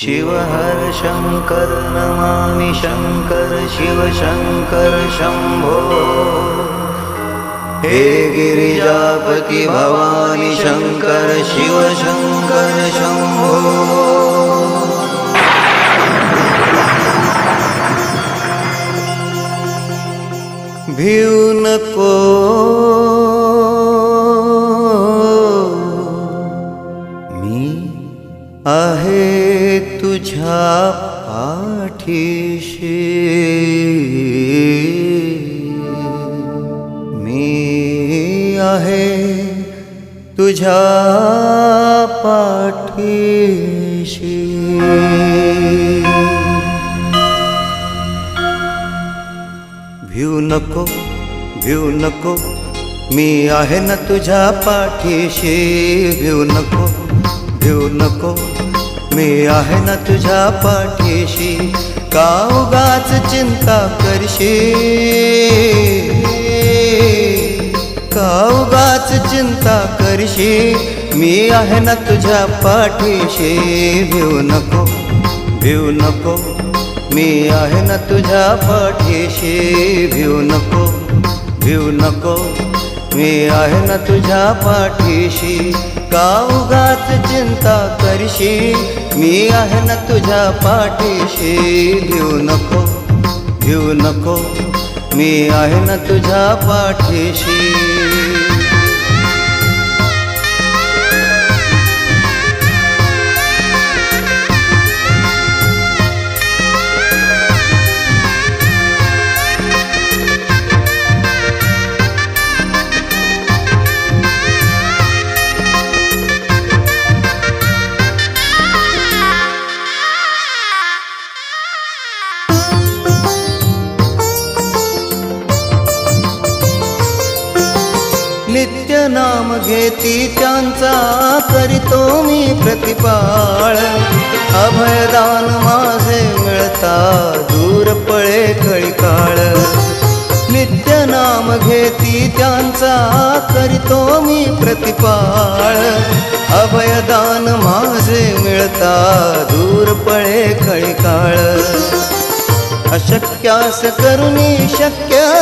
शिव हर शङ्कर नमामि शङ्कर शिव शङ्कर शम्भो। हे गिरिजापति भवानि शङ्कर शिव शङ्कर शम्भो भिऊ मी आहे तुझ्या पाठीशी. मी आहे तुझ्या पाठीशी. भिऊ नको भिऊ नको. मी आहे ना तुझ्या पाठीशी. भिऊ नको. देऊ नको. मी आहे ना तुझ्या पाठीशी. का उगाच चिंता करशी? का उगाच चिंता करशी? मी आहे ना तुझ्या पाठीशी. भिऊ नको भिऊ नको. मी आहे ना तुझ्या पाठीशी. भिऊ नको भिऊ नको. मी आहे ना तुझ्या पाठीशी. का उगाच चिंता करशी? मी आहे ना तुझ्या पाठीशी. भिऊ नको भिऊ नको. मी आहे ना तुझ्या पाठीशी. नित्य नाम घेती त्यांचा करीतो मी प्रतिपाळ. अभयदान माझे मिळता दूर पळे कळिकाळ. नित्य नाम घेती त्यांचा करीतो मी प्रतिपाळ. अभयदान माझे मिळता दूर पळे कळिकाळ. अशक्यास करुणी शक्य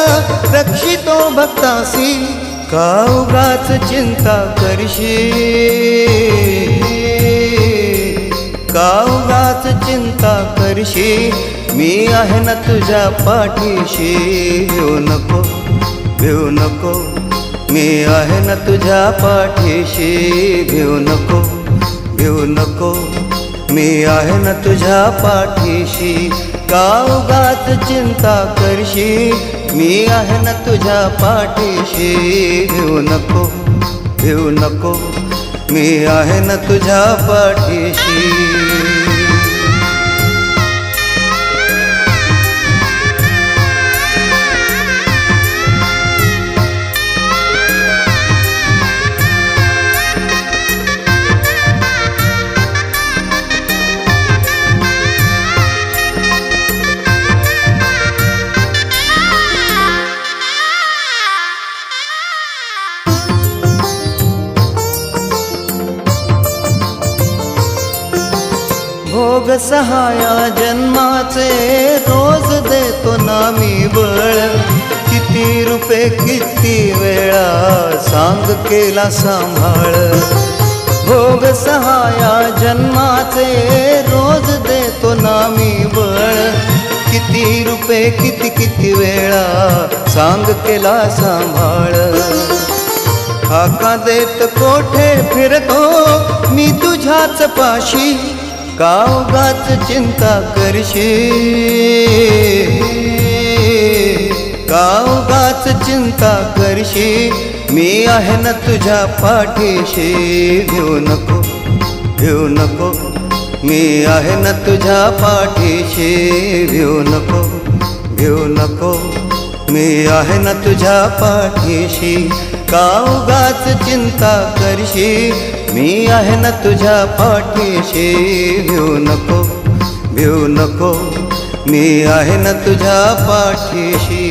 रक्षितो भक्तासी. का उगाच चिंता करशी? का उगाच चिंता करशी? मी आहे ना तुझ्या पाठीशी. भिऊ नको भिऊ नको. मी आहे ना तुझ्या पाठीशी. भिऊ नको भिऊ नको. मी आहे ना तुझ्या पाठीशी. का उगाच चिंता करशी? मी आहे ना तुझ्या पाठीशी. घेऊ नको घेऊ नको. मी आहे ना तुझ्या पाठीशी. भोग सहाया जन्माचे रोज देतो ना मी बळ. किती रुपये किती वेळा सांग केला सांभाळ. भोग सहाया जन्माचे रोज देतो ना मी बळ. किती रुपये किती किती वेळा सांग केला सांभाळ. हाका देत कोठे फिरतो मी तुझ्याच पाशी. का उगाच चिंता करशी. का उगाच चिंता करशी. मी आहे ना तुझ्या पाठीशी. घेऊ नको घेऊ नको. मी आहे ना तुझ्या पाठीशी. घेऊ नको भिव नको. मी आहे ना तुझ्या पाठीशी. का उगाच चिंता करशी? मी आहे ना तुझ्या पाठीशी. भिऊ नको भिऊ नको. मी आहे ना तुझ्या पाठीशी.